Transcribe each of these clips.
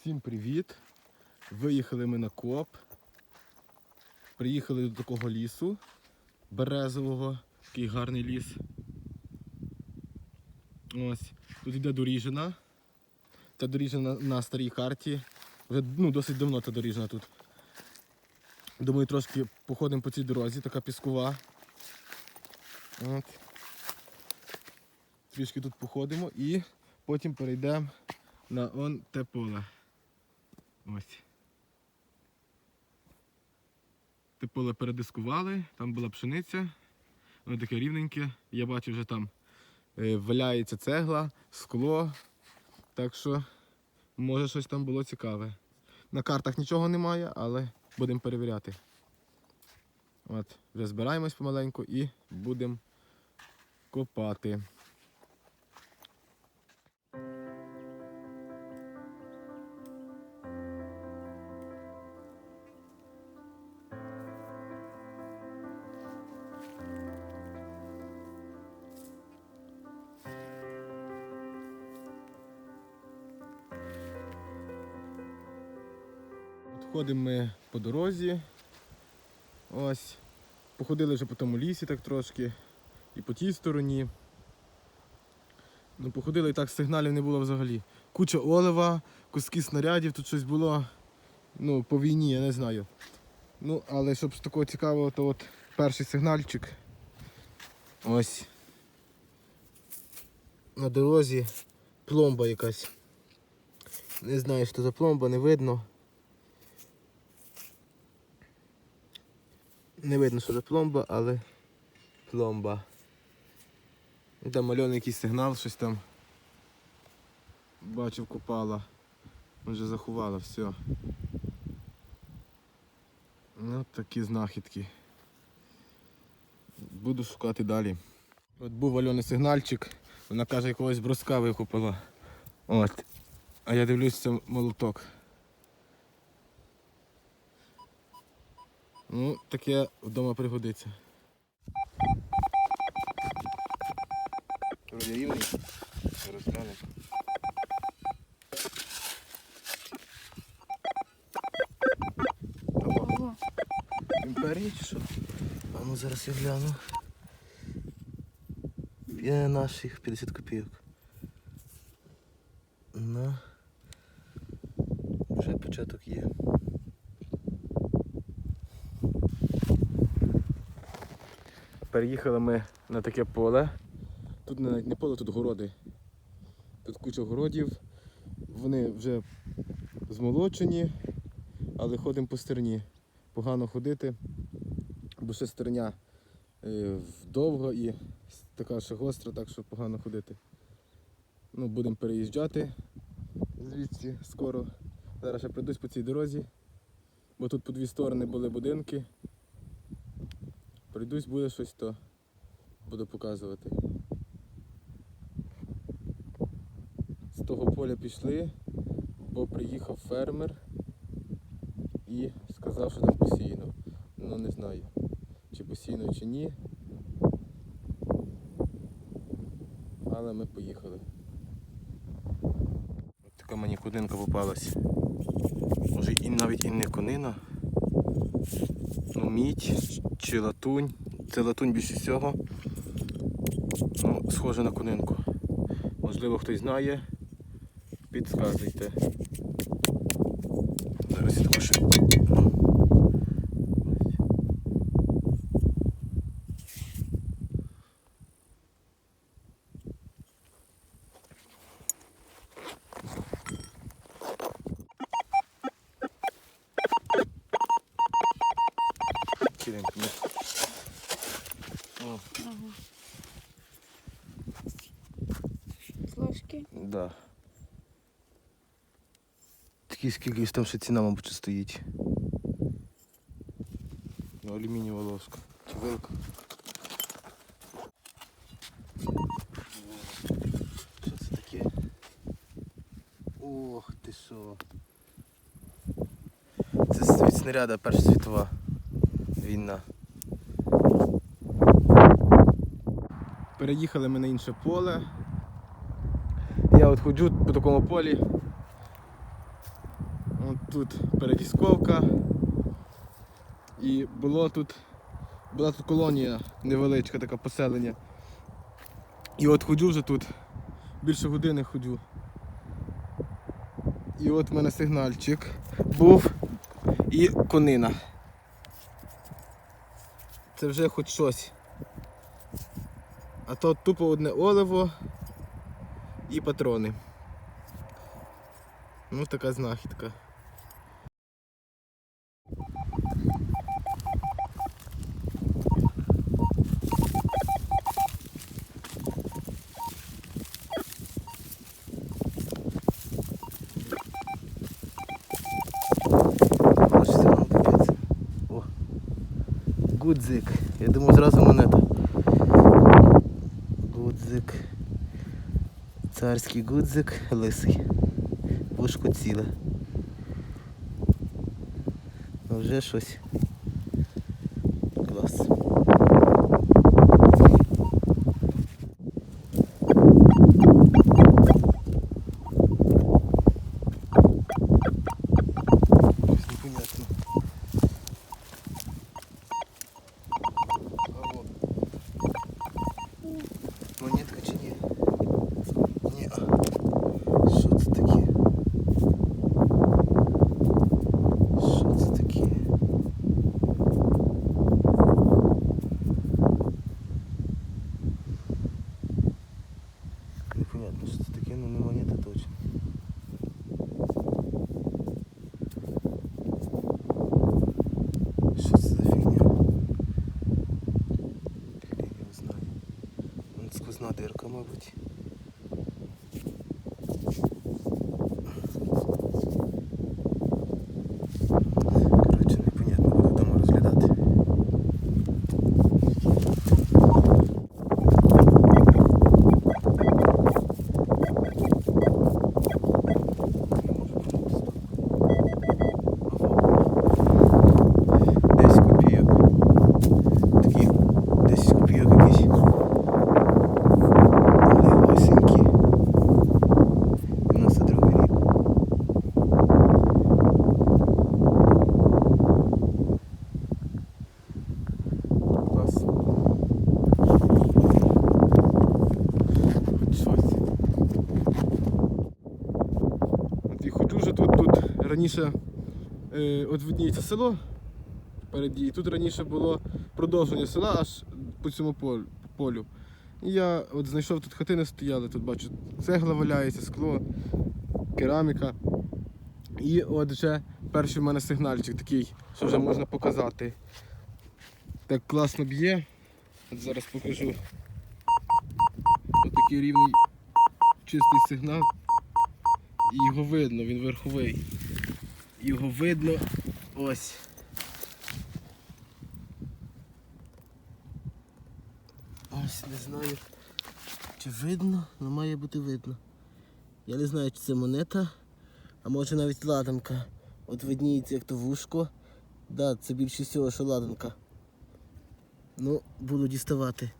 Всім привіт! Виїхали ми на коп. Приїхали до такого лісу березового, такий гарний ліс. Ось. Тут йде доріжина. Та доріжина на старій карті. Вже ну, досить давно та доріжина тут. Думаю, трошки походимо по цій дорозі, така піскова. От. Трішки тут походимо і потім перейдемо на он те поле. Ось. Те поле передискували, там була пшениця, воно таке рівненьке. Я бачу, вже там е, валяється цегла, скло. Так що, може щось там було цікаве. На картах нічого немає, але будемо перевіряти. От, вже збираємось помаленьку і будемо копати. Ходимо ми по дорозі. Ось. Походили вже по тому лісі так трошки. І по тій стороні. Ну, походили і так сигналів не було взагалі. Куча олива, куски снарядів, тут щось було. Ну, по війні, я не знаю. Ну, але щоб з такого цікавого, то от перший сигнальчик. Ось. На дорозі пломба якась. Не знаю, що за пломба, не видно. Не видно, що це пломба, але пломба. І Там мальоний якийсь сигнал, щось там. Бачив, купала. Вже заховала, все. Ну, такі знахідки. Буду шукати далі. От був Альони сигнальчик, вона каже, якогось броска викупила. От. А я дивлюсь, це молоток. Ну, таке вдома пригодиться. Вроді рівний. Зараз глянемо. Ого. Імперії чи що? А ну зараз я гляну. Є наших 50 копійок. Ну. Вже початок є. Переїхали ми на таке поле. Тут навіть не поле, тут городи. Тут куча городів. Вони вже змолочені, але ходимо по стерні. Погано ходити, бо ще стерня е, довга і така ще гостра, так що погано ходити. Ну, будемо переїжджати звідси скоро. Зараз я пройдусь по цій дорозі, бо тут по дві сторони були будинки. Пройдусь, буде щось, то буду показувати. З того поля пішли, бо приїхав фермер і сказав, що там посіяно. Ну не знаю, чи посіяно, чи ні. Але ми поїхали. От така мені кудинка попалась. Може і навіть і не конина. Ну, мідь чи латунь. Це латунь більше всього. Ну, схоже на конинку. Можливо, хтось знає. Підсказуйте. Зараз я. Кидаємо туди. О, Ага. З ложки. да. Такі скільки там ще ціна, мабуть, стоїть. Ну, алюмінієва ложка. Чи вилка. Що це таке? Ох ти що. Це від снаряда Перша світова війна. Переїхали ми на інше поле. Я от ходжу по такому полі. Тут передісковка. І було тут, була тут колонія невеличка, така поселення. І от ходжу вже тут, більше години ходжу. І от в мене сигнальчик був і конина. Це вже хоч щось. А то тупо одне оливо і патрони. Ну така знахідка. Ось це вам капець. О. Гудзик. Я думаю, зразу монета. Гудзик. Царський гудзик лисий. Вушко ціле. Ну вже щось. Клас. Щось непонятно. Алло. Монетка чи ні? Ні. Що це таке? Що це таке? Непонятно, що це таке, ну не монета точно. Що це за фігня? Хрен його знає. Вон сквозна дирка, мабуть. Коротше, непонятно, буду вдома розглядати. Десь копійок. Такі 10 копійок якісь. Легосенькі. 92 рік. Клас. Хоч щось. От і ходжу вже тут, тут раніше е, от видніється село впереді. І тут раніше було продовження села аж по цьому полю. полю. І я от знайшов тут хатини стояли, тут бачу, цегла валяється, скло, кераміка. І от вже перший в мене сигнальчик такий, що вже можна показати. Так класно б'є. От зараз покажу. Ось такий рівний чистий сигнал. І його видно, він верховий. Його видно ось. Ось не знаю, чи видно, але має бути видно. Я не знаю, чи це монета, а може навіть ладанка. От видніється як то вушко. Да, це більше всього, що ладанка. Ну, буду діставати.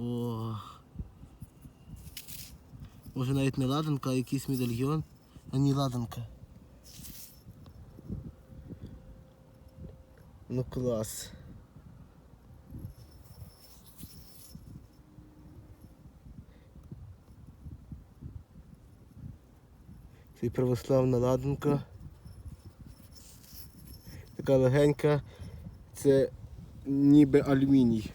О. Може навіть не ладанка, а якийсь медальйон, а не ладанка. Ну клас. Це православна ладанка. Така легенька. Це ніби алюміній.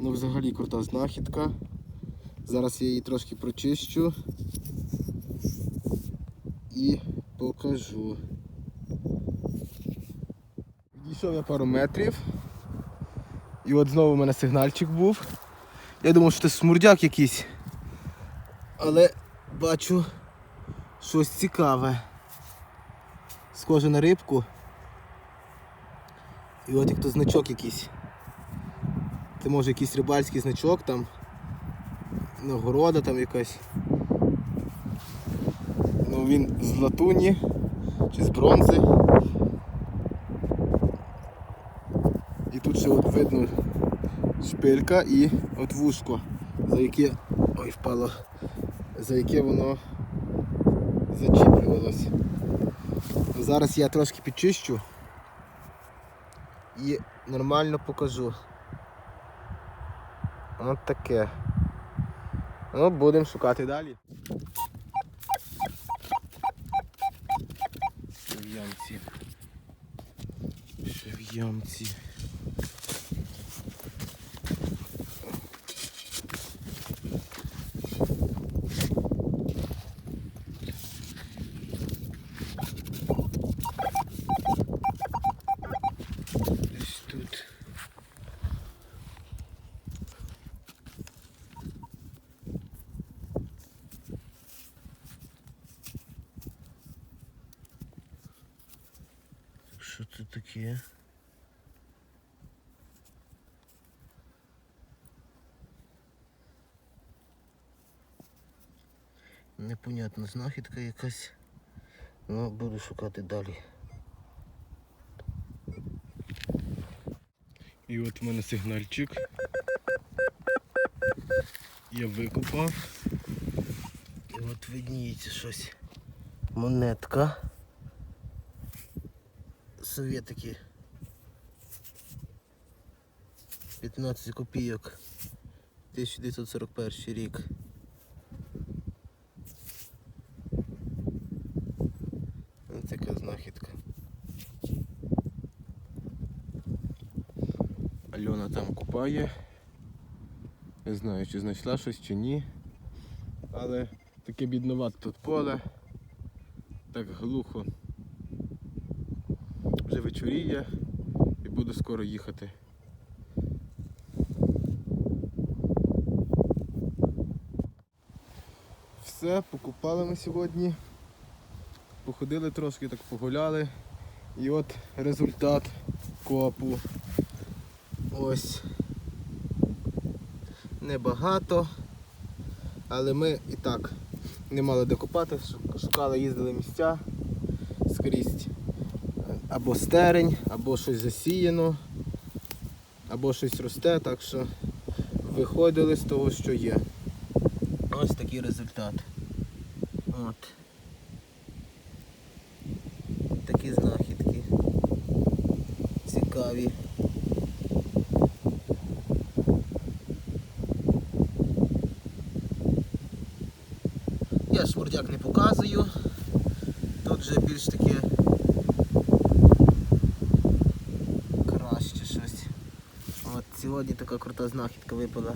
Ну взагалі крута знахідка. Зараз я її трошки прочищу і покажу. Відійшов я пару метрів. І от знову у мене сигнальчик був. Я думав, що це смурдяк якийсь. Але бачу щось цікаве. Схоже на рибку. І от як то значок якийсь. Це може якийсь рибальський значок там. Нагорода там якась. Ну він з латуні чи з бронзи. І тут ще от видно шпилька і от вушко, за яке... Ой, впало, за яке воно зачіплювалось. Зараз я трошки підчищу і нормально покажу. От таке. Ну, будемо шукати далі. Ще в. Десь тут. Що таке? Непонятна знахідка якась. Ну, буду шукати далі. І от в мене сигнальчик. Я викопав. І от видніється щось. Монетка. Совєтики. 15 копійок. 1941 рік. Ось така знахідка. Альона там купає. Не знаю, чи знайшла щось чи ні. Але таке бідновате тут поле. Так глухо. Вже вечоріє і буду скоро їхати. Все, покупали ми сьогодні. Походили трошки, так погуляли. І от результат копу. Ось. Небагато. Але ми і так не мали де копати, шу- шукали, їздили місця скрізь. Або стерень, або щось засіяно, або щось росте, так що виходили з того, що є. Ось такий результат. От. Такі знахідки. Цікаві. Я шмурдяк не показую. Тут вже більш таке краще щось. От сьогодні така крута знахідка випала.